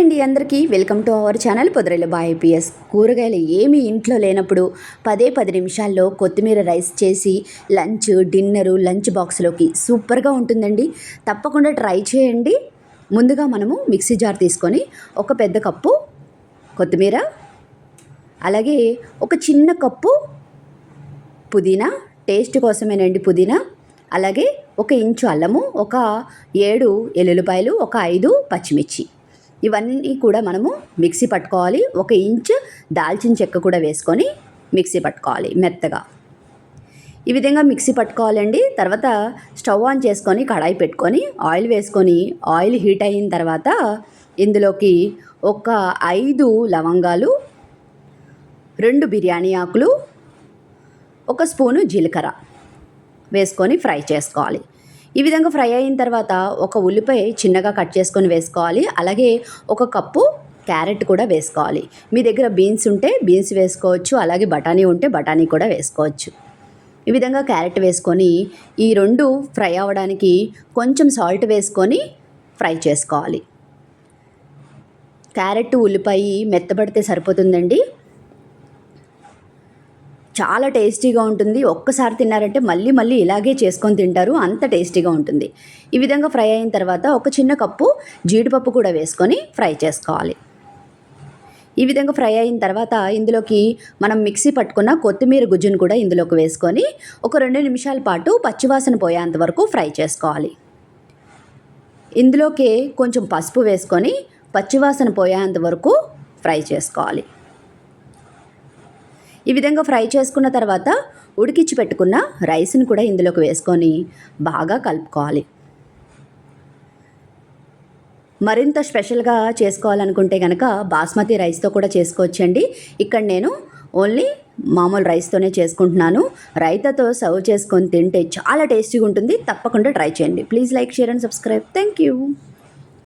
అండి అందరికీ. Welcome to our channel పొదరైల బాయ్పిఎస్ కూరగాయలు ఏమీ ఇంట్లో లేనప్పుడు పదే పది నిమిషాల్లో కొత్తిమీర రైస్ చేసి లంచ్ డిన్నరు లంచ్ బాక్స్లోకి సూపర్గా ఉంటుందండి. తప్పకుండా ట్రై చేయండి. ముందుగా మనము మిక్సీ జార్ తీసుకొని ఒక పెద్ద కప్పు కొత్తిమీర అలాగే ఒక చిన్న కప్పు పుదీనా టేస్ట్ కోసమేనండి పుదీనా అలాగే ఒక ఇంచు అల్లము ఒక ఏడు ఎల్లుల్లిపాయలు ఒక ఐదు పచ్చిమిర్చి. ఇవన్నీ కూడా మనము మిక్సీ పట్టుకోవాలి. ఒక ఇంచు దాల్చిన చెక్క కూడా వేసుకొని మిక్సీ పట్టుకోవాలి మెత్తగా. ఈ విధంగా మిక్సీ పట్టుకోవాలండి. తర్వాత స్టవ్ ఆన్ చేసుకొని కడాయి పెట్టుకొని ఆయిల్ వేసుకొని ఆయిల్ హీట్ అయిన తర్వాత ఇందులోకి ఒక ఐదు లవంగాలు రెండు బిర్యానీ ఆకులు ఒక స్పూను జీలకర్ర వేసుకొని ఫ్రై చేసుకోవాలి. ఈ విధంగా ఫ్రై అయిన తర్వాత ఒక ఉల్లిపాయ చిన్నగా కట్ చేసుకొని వేసుకోవాలి. అలాగే ఒక కప్పు క్యారెట్ కూడా వేసుకోవాలి. మీ దగ్గర బీన్స్ ఉంటే బీన్స్ వేసుకోవచ్చు అలాగే బఠానీ ఉంటే బఠానీ కూడా వేసుకోవచ్చు. ఈ విధంగా క్యారెట్ వేసుకొని ఈ రెండు ఫ్రై అవ్వడానికి కొంచెం సాల్ట్ వేసుకొని ఫ్రై చేసుకోవాలి. క్యారెట్ ఉల్లిపాయ మెత్తబడితే సరిపోతుందండి. చాలా టేస్టీగా ఉంటుంది. ఒక్కసారి తిన్నారంటే మళ్ళీ మళ్ళీ ఇలాగే చేసుకొని తింటారు. అంత టేస్టీగా ఉంటుంది. ఈ విధంగా ఫ్రై అయిన తర్వాత ఒక చిన్న కప్పు జీడిపప్పు కూడా వేసుకొని ఫ్రై చేసుకోవాలి. ఈ విధంగా ఫ్రై అయిన తర్వాత ఇందులోకి మనం మిక్సీ పట్టుకున్న కొత్తిమీర గుజ్జును కూడా ఇందులోకి వేసుకొని ఒక రెండు నిమిషాల పాటు పచ్చివాసన పోయేంత వరకు ఫ్రై చేసుకోవాలి. ఇందులోకి కొంచెం పసుపు వేసుకొని పచ్చివాసన పోయేంత వరకు ఫ్రై చేసుకోవాలి. ఈ విధంగా ఫ్రై చేసుకున్న తర్వాత ఉడికించి పెట్టుకున్న రైస్ని కూడా ఇందులోకి వేసుకొని బాగా కలుపుకోవాలి. మరింత స్పెషల్గా చేసుకోవాలనుకుంటే కనుక బాస్మతి రైస్తో కూడా చేసుకోవచ్చండి. ఇక్కడ నేను ఓన్లీ మామూలు రైస్తోనే చేసుకుంటున్నాను. రైతాతో సర్వ్ చేసుకొని తింటే చాలా టేస్టీగా ఉంటుంది. తప్పకుండా ట్రై చేయండి. Please like share and subscribe. Thank you